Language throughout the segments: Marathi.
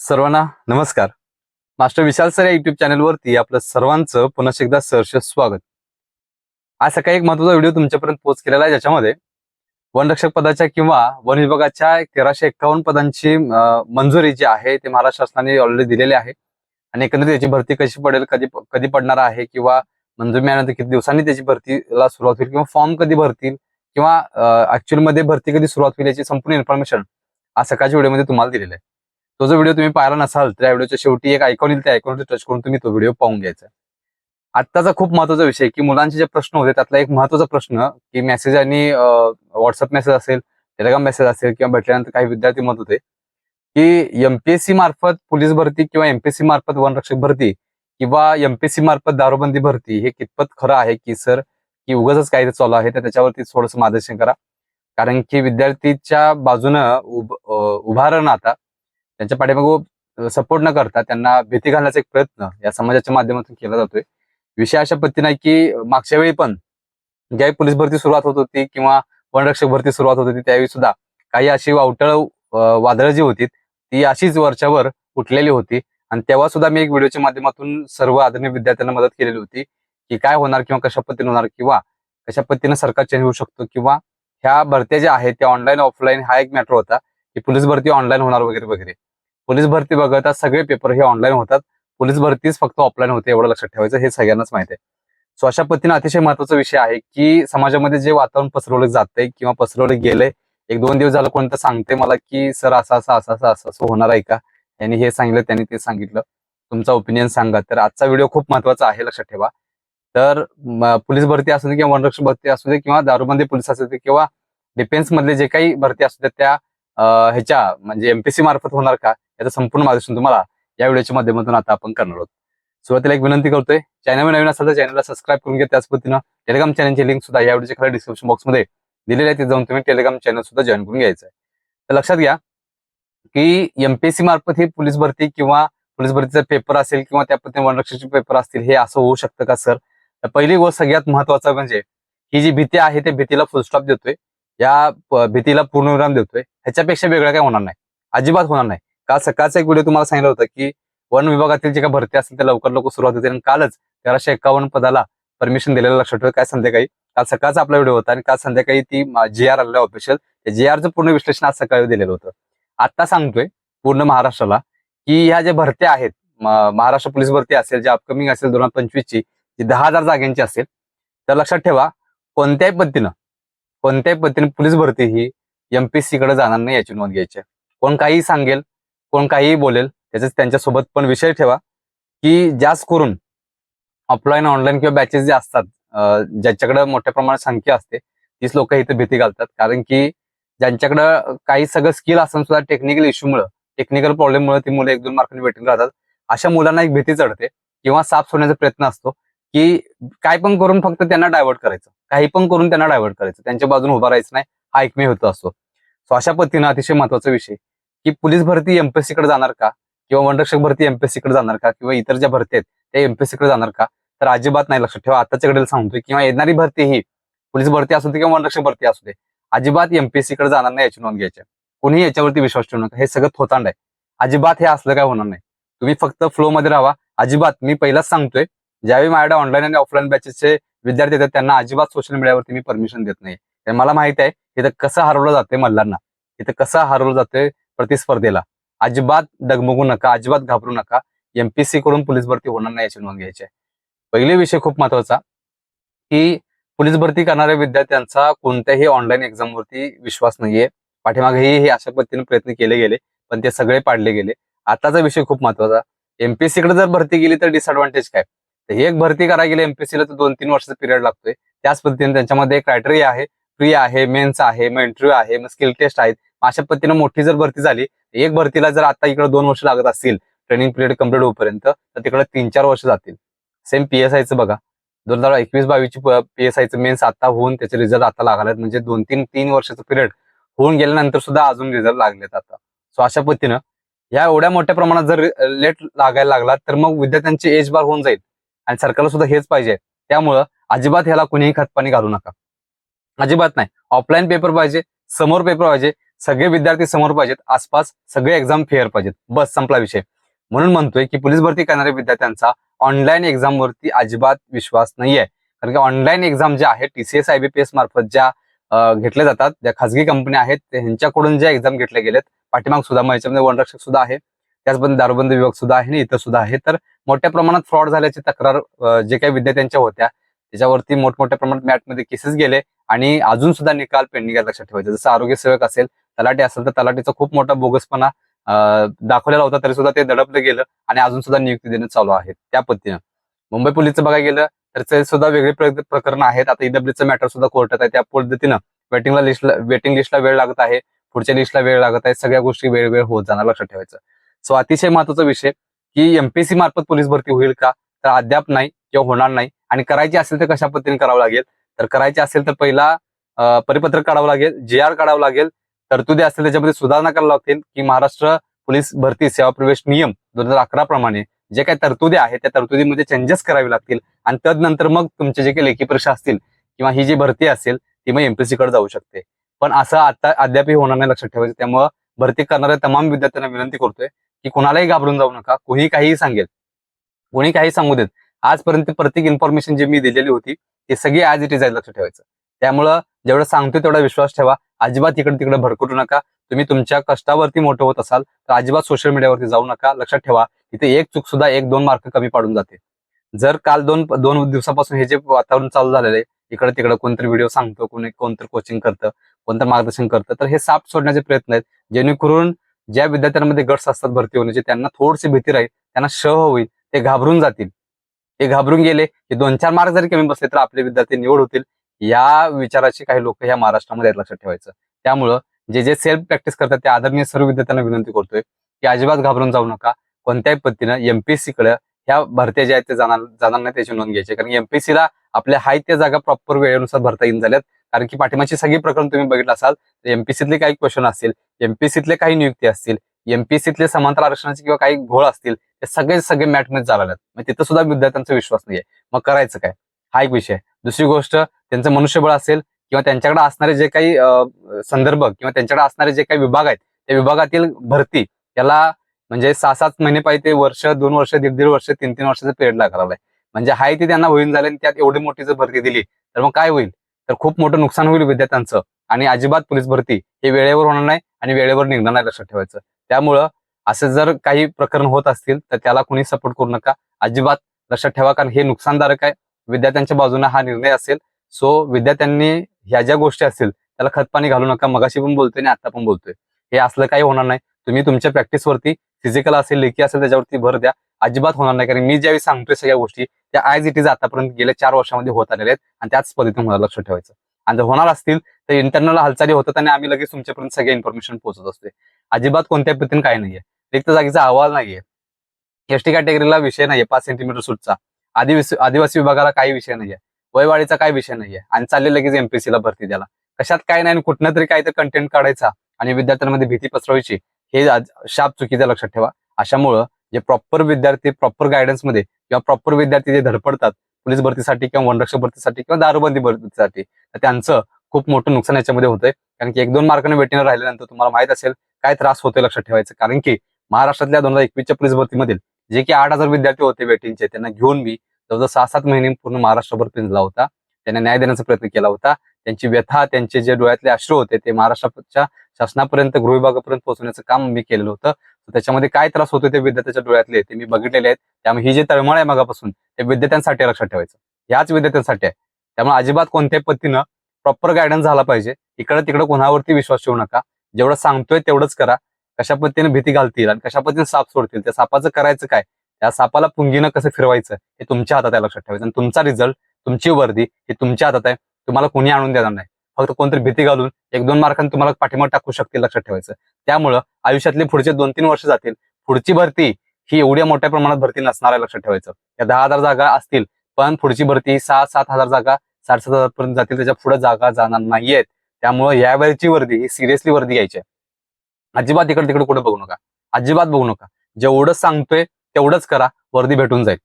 सर्वांना नमस्कार. मास्टर विशाल सर या युट्यूब चॅनलवरती आपलं सर्वांचं पुन्हा एकदा सहर्ष स्वागत. आज सकाळी एक महत्त्वाचा व्हिडिओ तुमच्यापर्यंत पोहोच केलेला आहे ज्याच्यामध्ये वनरक्षक पदाच्या किंवा वन विभागाच्या तेराशे एक्कावन्न पदांची मंजुरी जी आहे ते महाराष्ट्र शासनाने ऑलरेडी दिलेली आहे. आणि एकंदरीत त्याची भरती कशी पडेल कधी कधी पडणार आहे किंवा मंजुरी मिळाल्यानंतर किती दिवसांनी त्याची भरतीला सुरुवात होईल किंवा फॉर्म कधी भरतील किंवा ऍक्च्युअलमध्ये भरती कधी सुरुवात होईल याची संपूर्ण इन्फॉर्मेशन आज सकाळच्या व्हिडिओमध्ये तुम्हाला दिलेलं आहे. तो जो व्हिडिओ तुम्ही पाहिला नसाल तर या व्हिडिओच्या शेवटी एक आयकॉन येईल त्या आयकॉनवर टच करून तुम्ही तो व्हिडिओ पाहून घ्यायचा. आत्ताचा खूप महत्त्वाचा विषय की मुलांचे जे प्रश्न होते त्यातला एक महत्त्वाचा प्रश्न की मेसेज आणि व्हॉट्सअप मेसेज असेल टेलिग्राम मेसेज असेल किंवा भेटल्यानंतर काही विद्यार्थी म्हणत होते की एमपीएससी मार्फत पोलीस भरती किंवा एमपीएससी मार्फत वनरक्षक भरती किंवा एमपीएससी मार्फत दारूबंदी भरती हे कितपत खरं आहे की सर की उगाच काही चालू आहे तर त्याच्यावरती थोडंसं मार्गदर्शन करा. कारण की विद्यार्थीच्या बाजूनं उभ आता त्यांच्या पाठीमागं सपोर्ट न करता त्यांना भीती घालण्याचा एक प्रयत्न या समाजाच्या माध्यमातून केला जातोय. विषय अशा पद्धतीने आहे की मागच्या वेळी पण ज्यावेळी पोलीस भरती सुरुवात होत होती किंवा वनरक्षक भरती सुरुवात होत होती त्यावेळी सुद्धा काही अशी वावटळ वादळं जी होती ती अशीच वरच्यावर उठलेली होती. आणि तेव्हा सुद्धा मी एक व्हिडिओच्या माध्यमातून सर्व आदरणीय विद्यार्थ्यांना मदत केलेली होती की काय होणार किंवा कशा पद्धतीने होणार किंवा कशा पद्धतीने सरकार चेंज होऊ शकतो किंवा ह्या भरत्या ज्या आहेत त्या ऑनलाईन ऑफलाईन हा एक मॅटर होता की पोलीस भरती ऑनलाईन होणार वगैरे वगैरे. पोलीस भरती बघता सगळे पेपर हे ऑनलाईन होतात. पोलीस भरतीच फक्त ऑफलाईन होते एवढं लक्षात ठेवायचं हे सगळ्यांनाच माहिती आहे. सो अशा पद्धतीने अतिशय महत्त्वाचा विषय आहे की समाजामध्ये जे वातावरण पसरवलं जातंय किंवा पसरवलं गेलंय एक दोन दिवस झालं कोणतं सांगते मला की सर असं असं असं असं असं असं होणार आहे का? यांनी हे सांगितलं त्यांनी ते सांगितलं. तुमचा ओपिनियन सांगा. तर आजचा व्हिडिओ खूप महत्त्वाचा आहे लक्षात ठेवा. तर पोलीस भरती असू दे किंवा वनरक्षक भरती असू दे किंवा दारूबंदी पोलीस असू दे किंवा डिफेन्स मधले जे काही भरती असू दे त्या ह्याच्या म्हणजे एमपीसी मार्फत होणार का? याचं संपूर्ण मार्गदर्शन तुम्हाला या व्हिडिओच्या माध्यमातून आता आपण करणार आहोत. सुरुवातीला एक विनंती करतोय चॅनल नवीन असाल तर चॅनलला सबस्क्राईब करून घ्या. त्याच पद्धतीनं टेलिग्राम चॅनलची लिंक सुद्धा या व्हिडिओच्या खाली डिस्क्रिप्शन बॉक्समध्ये दिलेली आहे. तिथे जाऊन तुम्ही टेलिग्राम चॅनल सुद्धा जॉईन करून घ्यायचं आहे. तर लक्षात घ्या की एमपीएससी मार्फत ही पोलीस भरती किंवा पोलीस भरतीचा पेपर असेल किंवा त्या पद्धतीने वनरक्षकचे पेपर असतील हे असं होऊ शकतं का सर तर पहिली गोष्ट सगळ्यात महत्वाचं म्हणजे ही जी भीती आहे त्या भीतीला फुलस्टॉप देतोय. या भीतीला पूर्णविराम देतोय. ह्याच्यापेक्षा वेगळं काय होणार नाही. अजिबात होणार नाही. काल सकाळचा एक व्हिडिओ तुम्हाला सांगितलं होतं की वन विभागातील जे काही भरती असतील त्या लवकर लवकर सुरुवात होते आणि कालच तेराशे एकावन्न पदाला परमिशन दिलेलं लक्षात ठेवा. काय संध्याकाळी काल सकाळचा आपला व्हिडिओ होता आणि काल संध्याकाळी ती जी आर आलेला ऑफिशियल त्या जी आरचं पूर्ण विश्लेषण आज सकाळी दिलेलं होतं. आता सांगतोय पूर्ण महाराष्ट्राला की ह्या ज्या भरत्या आहेत महाराष्ट्र पोलीस भरती असेल जे अपकमिंग असेल दोन हजार पंचवीसची जी दहा हजार जागांची असेल तर लक्षात ठेवा कोणत्याही पद्धतीनं कोणत्याही पद्धतीने पोलीस भरती ही एमपीएससी कडे जाणार नाही याची नोंद घ्यायची कोण काही सांगेल कोण काहीही बोलेल त्याच्याच त्यांच्यासोबत पण विषय ठेवा की जास्त करून ऑफलाईन ऑनलाईन किंवा बॅचेस जे असतात अं, ज्याच्याकडे मोठ्या प्रमाणात संख्या असते तीच लोक इथे भीती घालतात. कारण की ज्यांच्याकडं काही सगळं स्किल असून सुद्धा टेक्निकल इश्यूमुळे टेक्निकल प्रॉब्लेममुळे ती मुलं एक दोन मार्कांनी वेटिंग राहतात. अशा मुलांना एक भीती चढते किंवा साफ सोडण्याचा प्रयत्न असतो की काय पण करून फक्त त्यांना डायव्हर्ट करायचं. काही पण करून त्यांना डायव्हर्ट करायचं. त्यांच्या बाजून उभा राहायचं नाही हा एकमेव होतो असतो. सो अशा पद्धतीनं अतिशय महत्त्वाचा विषय. की पोलीस भरती एमपीएससी कडे जाणार का? किंवा वनरक्षक भरती एमपीएससी कडे जाणार का? किंवा इतर ज्या भरती आहेत त्या एमपीएससी कडे जाणार का? तर अजिबात नाही लक्षात ठेवा. आताच्या घडीला सांगतोय किंवा येणारी भरती ही पोलीस भरती असू दे किंवा वनरक्षक भरती असू दे अजिबात एमपीएससी कडे जाणार नाही याची नोंद घ्यायची. कोणीही याच्यावरती विश्वास ठेवू नका. हे सगळं थोतांड आहे. अजिबात हे असलं काय होणार नाही. तुम्ही फक्त फ्लो मध्ये राहा. अजिबात मी पहिलाच सांगतोय ज्यावेळी माझ्या ऑनलाईन आणि ऑफलाईन बॅचेसचे विद्यार्थी येतात त्यांना अजिबात सोशल मीडियावरती मी परमिशन देत नाही. मला माहीत आहे इथं कसं हरवलं जाते मल्लांना इथं कसं हरवलं जाते प्रतिस्पर्धेला. अजिबात डगमगू नका अजिबात घाबरू नका. एमपीसी कडून पोलीस भरती होणार नाही याची नोंद घ्यायची आहे. पहिले विषय खूप महत्त्वाचा की पोलीस भरती करणाऱ्या विद्यार्थ्यांचा कोणत्याही ऑनलाईन एक्झामवरती विश्वास नाहीये. पाठीमागेही हे अशा पद्धतीने प्रयत्न केले गेले पण ते सगळे पाडले गेले. आताचा विषय खूप महत्त्वाचा. एमपीसी कडे जर भरती गेली तर डिसएडव्हान्टेज काय? तर हे एक भरती करायला गेली एमपीसीला तर दोन तीन वर्षाचा पिरियड लागतोय. त्याच पद्धतीने त्यांच्यामध्ये क्रायटेरिया आहे. प्री आहे मेन्स आहे मग इंटरव्ह्यू आहे मग स्किल टेस्ट आहेत. अशा पद्धतीनं मोठी जर भरती झाली एक भरतीला जर आता इकडे दोन वर्ष लागत असतील ट्रेनिंग पिरियड कंप्लीट होईपर्यंत तर तिकडे तीन चार वर्ष जातील. सेम पीएसआयचं बघा. दोन हजार एकवीस बावीसची पीएसआयचं मेन्स आता होऊन त्याचे रिझल्ट आता लागलेत म्हणजे दोन तीन तीन वर्षाचा पिरियड होऊन गेल्यानंतर सुद्धा अजून रिझल्ट लागलेत आता. सो अशा पद्धतीनं या एवढ्या मोठ्या प्रमाणात जर लेट लागायला लागला तर मग विद्यार्थ्यांची एज बार होऊन जाईल. आणि सरकारला सुद्धा हेच पाहिजे. त्यामुळं अजिबात ह्याला कुणीही खतपाणी घालू नका. अजिबात नाही. ऑफलाईन पेपर पाहिजे समोर पेपर पाहिजे सगळे विद्यार्थी समोर पाहिजेत आसपास सगळे एक्झाम फेअर पाहिजेत. बस संपला विषय. म्हणून म्हणतोय की पोलीस भरती करणाऱ्या विद्यार्थ्यांचा ऑनलाईन एक्झाम वरती अजिबात विश्वास नाहीये. कारण की ऑनलाईन एक्झाम ज्या आहेत टीसीएस आयबीपीएस मार्फत ज्या घेतल्या जातात ज्या खासगी कंपन्या आहेत त्यांच्याकडून ह्यांच्याकडून ज्या एक्झाम घेतल्या गेलेत पाठीमाग सुद्धा मग याच्यामध्ये वनरक्षक सुद्धा आहे त्याचबरोबर दारूबंद विभाग सुद्धा आहे आणि इतर सुद्धा आहे. तर मोठ्या प्रमाणात फ्रॉड झाल्याची तक्रार जे काही विद्यार्थ्यांच्या होत्या त्याच्यावरती मोठमोठ्या प्रमाणात मॅटमध्ये केसेस गेले आणि अजून सुद्धा निकाल पेंडिंग आहे लक्षात ठेवायचे. जसं आरोग्य सेवक असेल तलाठी असेल तर तलाठीचा खूप मोठा बोगसपणा दाखवलेला होता तरी सुद्धा ते दडपलं गेलं आणि अजून सुद्धा नियुक्ती देणं चालू आहे. त्या पद्धतीनं. मुंबई पोलीसचं बघायला गेलं तर ते सुद्धा वेगळे प्रकरण आहेत. आता ईडब्ल्यूचं मॅटर सुद्धा कोर्टात आहे. त्या पद्धतीनं वेटिंगला लिस्टला वेटिंग लिस्टला वेळ लागत आहे. पुढच्या लिस्टला वेळ लागत आहे. सगळ्या गोष्टी वेळ वेळ होत जाणार लक्षात ठेवायचं. सो अतिशय महत्त्वाचा विषय की एमपीसी मार्फत पोलीस भरती होईल का? तर अद्याप नाही किंवा होणार नाही. आणि करायची असेल तर कशा पद्धतीने करावं लागेल? तर करायची असेल तर पहिला परिपत्रक काढावं लागेल जे आर काढावं लागेल. तरतुदी असतील त्याच्यामध्ये सुधारणा करावं लागतील की महाराष्ट्र पोलीस भरती सेवा प्रवेश नियम दोन हजार अकरा प्रमाणे जे काही तरतुदी आहेत त्या तरतुदीमध्ये चेंजेस करावे लागतील. आणि तदनंतर मग तुमचे जे काही लेखी परीक्षा असतील किंवा ही जी भरती असेल ती मग एमपीसी कडे जाऊ शकते. पण असं आता अद्यापही होणार नाही लक्षात ठेवायचं. त्यामुळं भरती करणाऱ्या तमाम विद्यार्थ्यांना विनंती करतोय की कोणालाही घाबरून जाऊ नका. कोणी काहीही सांगेल कोणी काही सांगू देत. आजपर्यंत प्रत्येक इन्फॉर्मेशन जी मी दिलेली होती ती सगळी आज इट इज आहे लक्षात ठेवायचं. त्यामुळं जेवढं सांगतोय तेवढा विश्वास ठेवा. अजिबात इकडे तिकडे भरकटू नका. तुम्ही तुमच्या कष्टावरती मोठं होत असाल तर अजिबात सोशल मीडियावरती जाऊ नका. लक्षात ठेवा इथे एक चूक सुद्धा एक दोन मार्क कमी पाडून जाते. जर काल दोन दोन दिवसापासून हे जे वातावरण चालू झालेलं आहे इकडे तिकडे कोणतरी व्हिडिओ सांगतो कोणी कोणतरी कोचिंग करतं कोणतं मार्गदर्शन करतं तर हे साप सोडण्याचे प्रयत्न आहेत. जेणेकरून ज्या विद्यार्थ्यांमध्ये गट्स असतात भरती होण्याचे त्यांना थोडीशी भीती राहील त्यांना शह होईल ते घाबरून जातील. ते घाबरून गेले की दोन चार मार्क जरी कमी बसले तर आपले विद्यार्थी निवड होतील. या विचाराची काही लोक ह्या महाराष्ट्रामध्ये आहेत लक्षात ठेवायचं. त्यामुळं जे जे सेल्फ प्रॅक्टिस करतात त्या आदरणीय सर्व विद्यार्थ्यांना विनंती करतोय की अजिबात घाबरून जाऊ नका. कोणत्याही पद्धतीनं एमपीएससी कडे ह्या भरत्या ज्या आहेत ते जाणार जाणार नाही त्याची नोंद घ्यायची. कारण एमपीएससी ला आपल्या हाय त्या जागा प्रॉपर वेळेनुसार भरता येऊन झाल्यात. कारण की पाठिंबाची सगळी प्रकरण तुम्ही बघितलं असाल तर एमपीसीतले काही क्वेश्चन असतील एमपीसीतले काही नियुक्ती असतील एमपीसीतले समांतर आरक्षणाचे किंवा काही घोळ असतील ते सगळे सगळे मॅटमध्ये झालेले मग तिथं सुद्धा विद्यार्थ्यांचा विश्वास नाहीये. मग करायचं काय? हा एक विषय दुसरी गोष्ट त्यांचं मनुष्यबळ असेल किंवा त्यांच्याकडे असणारे जे काही अं, संदर्भ किंवा त्यांच्याकडे असणारे जे काही विभाग आहेत त्या विभागातील भरती त्याला म्हणजे सहा सात महिने पाहिजे ते वर्ष दोन वर्ष दीड दीड वर्ष तीन तीन वर्षाचा पिरियड लागायला म्हणजे हाय ती त्यांना होईन झाले आणि त्यात एवढी मोठी जर भरती दिली तर मग काय होईल? तर खूप मोठं नुकसान होईल विद्यार्थ्यांचं आणि अजिबात पोलीस भरती हे वेळेवर होणार नाही आणि वेळेवर निघणार नाही लक्षात ठेवायचं. त्यामुळं असं जर काही प्रकरण होत असतील तर त्याला कुणी सपोर्ट करू नका. अजिबात लक्षात ठेवा कारण हे नुकसानदारक आहे. विद्यार्थ्यांच्या बाजूने हा निर्णय असेल. सो विद्यार्थ्यांनी ह्या ज्या गोष्टी असतील त्याला खतपाणी घालू नका. मगाशी पण बोलतोय आणि आता पण बोलतोय. हे असलं काही होणार नाही. तुम्ही तुमच्या प्रॅक्टिसवरती फिजिकल असेल लेखी असेल त्याच्यावरती भर द्या. अजिबात होणार नाही. कारण मी ज्यावेळी सांगतोय सगळ्या गोष्टी त्या ऍज इट इज आतापर्यंत गेल्या चार वर्षामध्ये होत आलेल्या आहेत. आणि त्याच पद्धतीने मला लक्ष ठेवायचं. आणि जर होणार असतील तर इंटरनल हालचाली होतात आणि आम्ही लगेच तुमच्यापर्यंत सगळे इन्फॉर्मेशन पोहोचत असते अजिबात कोणत्या पद्धतीने काही नाहीये. रिक्त जागेचा अहवाल नाहीये. एसटी कॅटेगरीला विषय नाहीये. पाच सेंटीमीटर सूटचा आदिवासी आदिवासी विभागाला काही विषय नाहीये. वयवाढीचा काही विषय नाहीये. आणि चालले लगेच एमपीसीला भरती द्याला कशात काय नाही आणि कुठनं तरी काही तर कंटेंट काढायचा आणि विद्यार्थ्यांमध्ये भीती पसरवायची हे आज- शाप चुकीचं लक्षात ठेवा. अशामुळं जे प्रॉपर विद्यार्थी प्रॉपर गायडन्समध्ये किंवा प्रॉपर विद्यार्थी जे धडपडतात पोलीस भरतीसाठी किंवा वनरक्षक भरतीसाठी किंवा दारूबंदी भरतीसाठी तर त्यांचं खूप मोठं नुकसान याच्यामध्ये होतंय. कारण की एक दोन मार्काने वेटीने राहिल्यानंतर तुम्हाला माहीत असेल काय त्रास होतोय लक्षात ठेवायचं. कारण की महाराष्ट्रातल्या दोन हजार एकवीसच्या पोलीस भरतीमधील जे की आठ हजार विद्यार्थी होते वेटिंगचे त्यांना घेऊन मी जवळजवळ सहा सात महिने पूर्ण महाराष्ट्रभर पिंजला होता. त्यांना न्याय देण्याचा प्रयत्न केला होता. त्यांची व्यथा त्यांचे जे डोळ्यातले अश्रू होते ते महाराष्ट्राच्या शासनापर्यंत गृह विभागापर्यंत पोहोचवण्याचं काम मी केलेलं होतं. त्याच्यामध्ये काय त्रास होतो ते विद्यार्थ्याच्या डोळ्यातले ते मी बघितलेले आहेत. त्यामुळे ही जी तळमळ आहे मगापासून ते विद्यार्थ्यांसाठी लक्षात ठेवायचं. याच विद्यार्थ्यांसाठी आहे. त्यामुळे अजिबात कोणत्याही पद्धतीनं प्रॉपर गायडन्स झाला पाहिजे. इकडे तिकडे कोणावरती विश्वास ठेवू नका. जेवढं सांगतोय तेवढंच करा. कशा पद्धतीने भीती घालतील आणि कशा पद्धतीने साप सोडतील? त्या सापाचं करायचं काय? त्या सापाला पुंगीनं कसं फिरवायचं हे तुमच्या हातात आहे लक्षात ठेवायचं. आणि तुमचा रिझल्ट तुमची वर्दी हे तुमच्या हातात आहे. तुम्हाला कोणी आणून देणार नाही. फक्त कोणतरी भीती घालून एक दोन मार्कांनी तुम्हाला पाठिंबा टाकू शकतील लक्षात ठेवायचं. त्यामुळं आयुष्यातले पुढचे दोन तीन वर्ष जातील. पुढची भरती ही एवढ्या मोठ्या प्रमाणात भरती नसणार आहे लक्षात ठेवायचं. या दहा हजार जागा असतील पण पुढची भरती सहा सात हजार जागा साठ सात हजार पर्यंत जातील. त्याच्या पुढे जागा जाणार नाहीयेत. त्यामुळे यावेळची वर्दी ही सिरियसली वर्दी घ्यायची आहे. अजिबात इकडे तिकडे कुठे बघू नका. अजिबात बघू नका. जेवढं सांगतोय तेवढंच करा वर्दी भेटून जाईल.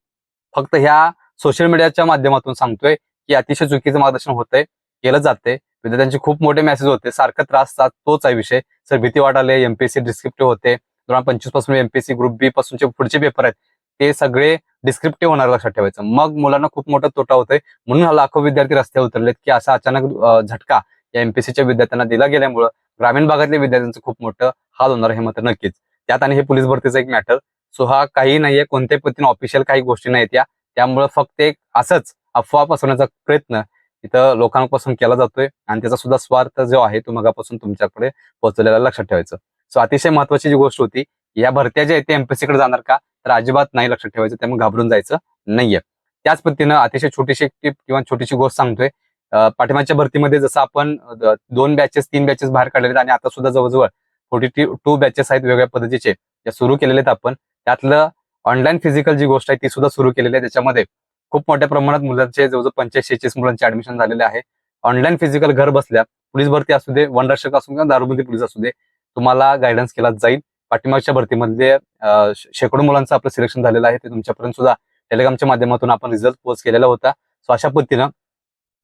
फक्त ह्या सोशल मीडियाच्या माध्यमातून सांगतोय की अतिशय चुकीचं मार्गदर्शन होतंय केलं जाते विद्यार्थ्यांचे खूप मोठे मेसेज होते. सारखं त्रास तोच आहे विषय. सर भीती वाटाले एमपीएससी डिस्क्रिप्टिव्ह होते. दोन हजार पंचवीसपासून एमपीएससी ग्रुप बी पासूनचे पुढचे पेपर आहेत. ते सगळे डिस्क्रिप्टिव्ह होणार लक्षात ठेवायचं. मग मुलांना खूप मोठा तोटा होतोय. म्हणून हा लाखो विद्यार्थी रस्त्यावर उतरलेत की असा अचानक झटका या एमपीएससीच्या विद्यार्थ्यांना दिला गेल्यामुळं ग्रामीण भागातल्या विद्यार्थ्यांचं खूप मोठं हाल होणार हे मात्र नक्कीच. त्यात आणि हे पोलीस भरतीचं एक मॅटर सो हा काही नाहीये कोणत्याही पद्धतीने ऑफिशियल काही गोष्टी नाहीत या. त्यामुळं फक्त एक असंच अफवा पसरवण्याचा प्रयत्न इथं लोकांपासून केला जातोय आणि त्याचा सुद्धा स्वार्थ जो आहे तो मगापासून तुमच्याकडे पोहोचलेला लक्षात ठेवायचं. सो अतिशय महत्वाची जी गोष्ट होती या भरत्या ज्या आहेत त्या कडे जाणार का? तर अजिबात नाही लक्षात ठेवायचं त्यामुळे घाबरून जायचं नाहीये. त्याच पद्धतीनं अतिशय छोटीशी टिप किंवा छोटीशी गोष्ट सांगतोय. पाठिंबाच्या भरतीमध्ये जसं आपण दोन बॅचेस तीन बॅचेस बाहेर काढलेले आणि आता सुद्धा जवळजवळ फोर्टी टू बॅचेस आहेत वेगवेगळ्या पद्धतीचे. त्या सुरू केलेले आहेत आपण. त्यातलं ऑनलाईन फिजिकल जी गोष्ट आहे ती सुद्धा सुरू केलेली आहे. त्याच्यामध्ये खूप मोठ्या प्रमाणात मुलांचे जवळजवळ पंच्याऐंशी छत्तीस मुलांचे ऍडमिशन झालेले आहे. ऑनलाईन फिजिकल घर बसल्या पोलीस भरती असू दे वनरक्षक असू किंवा दारूबंदी पोलीस असू दे तुम्हाला गायडन्स केला जाईल. पाठिंबाच्या भरतीमध्ये शेकडो मुलांचं आपलं सिलेक्शन झालेलं आहे. ते तुमच्यापर्यंत सुद्धा टेलिग्रामच्या माध्यमातून आपण रिझल्ट पोस्ट केलेला होता. सो अशा पद्धतीनं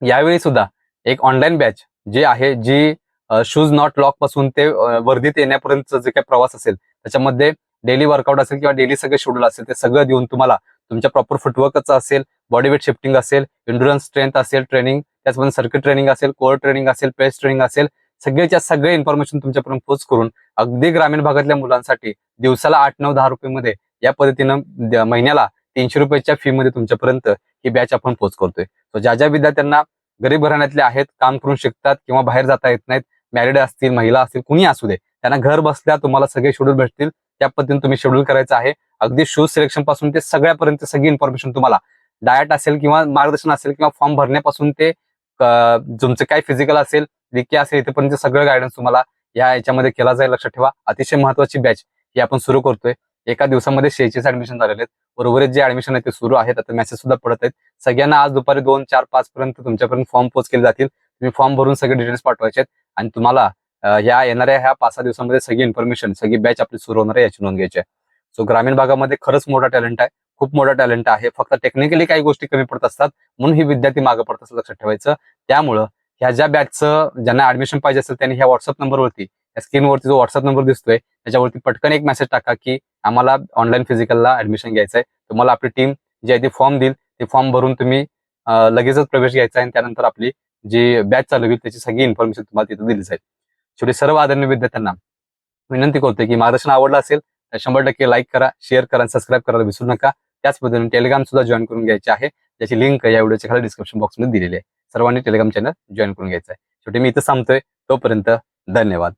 यावेळी सुद्धा एक ऑनलाईन बॅच जे आहे जी शूज नॉट लॉकपासून ते वर्दीत येण्यापर्यंत जे काही प्रवास असेल त्याच्यामध्ये डेली वर्कआउट असेल किंवा डेली सगळं शेड्यूल असेल ते सगळं देऊन तुम्हाला तुमच्या प्रॉपर फुटवर्कचं असेल बॉडी वेट शिफ्टिंग असेल इंडुरन्स स्ट्रेंथ असेल ट्रेनिंग त्याचबरोबर सर्किट ट्रेनिंग असेल कोअर ट्रेनिंग असेल पेस ट्रेनिंग असेल सगळ्याच्या सगळे इन्फॉर्मेशन तुमच्यापर्यंत पोच करून अगदी ग्रामीण भागातल्या मुलांसाठी दिवसाला आठ नऊ दहा रुपये या पद्धतीनं महिन्याला तीनशे रुपयाच्या फी मध्ये तुमच्यापर्यंत ही बॅच आपण पोच करतोय. सो ज्या ज्या विद्यार्थ्यांना गरीब घराण्यातले आहेत काम करून शिकतात किंवा बाहेर जाता येत नाहीत मॅरिड असतील महिला असतील कुणी असू दे त्यांना घर बसल्या तुम्हाला सगळे शेड्यूल भेटतील. त्या पद्धतीने तुम्ही शेड्यूल करायचं आहे. अगदी शूज सिलेक्शनपासून ते सगळ्यापर्यंत सगळी इन्फॉर्मेशन तुम्हाला. डायट असेल किंवा मार्गदर्शन असेल किंवा फॉर्म भरण्यापासून ते तुमचं काय फिजिकल असेल विकी असेल इथेपर्यंत सगळं गायडन्स तुम्हाला या याच्यामध्ये केला जाईल. लक्षात ठेवा. अतिशय महत्वाची बॅच ही आपण सुरू करतोय. एका दिवसामध्ये शेहेचाळीस ऍडमिशन झालेले आहेत. उर्वरित जे ऍडमिशन आहे ते सुरू आहेत. आता मेसेज सुद्धा पडत आहेत. सगळ्यांना आज दुपारी दोन चार पाच पर्यंत तुमच्यापर्यंत फॉर्म पोच केले जातील. तुम्ही फॉर्म भरून सगळे डिटेल्स पाठवायचे आहेत. आणि तुम्हाला ह्या येणाऱ्या ह्या पाच सहा दिवसामध्ये सगळी इन्फॉर्मेशन सगळी बॅच आपली सुरू होणार आहे याची नोंद घ्यायची आहे. सो ग्रामीण भागामध्ये खरंच मोठा टॅलेंट आहे खूप मोठा टॅलेंट आहे. फक्त टेक्निकली काही गोष्टी कमी पडत असतात म्हणून ही विद्यार्थी मागे पडत असतात लक्षात ठेवायचं. त्यामुळं ह्या ज्या बॅचचं ज्यांना ऍडमिशन पाहिजे असेल त्यांनी ह्या व्हॉट्सअप नंबरवरती या स्क्रीनवरती जो व्हॉट्सअप नंबर दिसतोय त्याच्यावरती पटकन एक मेसेज टाका की आम्हाला ऑनलाईन फिजिकलला ऍडमिशन घ्यायचं आहे. तुम्हाला आपली टीम जी आहे ती फॉर्म देईल. ते फॉर्म भरून तुम्ही लगेचच प्रवेश घ्यायचा आहे आणि त्यानंतर आपली जी बॅच चालू होईल त्याची सगळी इन्फॉर्मेशन तुम्हाला तिथे दिली जाईल. शेवटी सर्व आदरणीय विद्यार्थ्यांना विनंती करतोय की मार्गदर्शन आवडलं असेल तर शंभर टक्के लाईक करा शेअर करा आणि सबस्क्राईब करायला विसरू नका. त्याच पद्धतीने टेलिग्राम सुद्धा जॉईन करून घ्यायचे आहे. त्याची लिंक या व्हिडिओच्या खाली डिस्क्रिप्शन बॉक्समध्ये दिलेली आहे. सर्वांनी टेलिग्राम चॅनल जॉईन करून घ्यायचं आहे. शेवटी मी इथं सांगतोय तोपर्यंत धन्यवाद.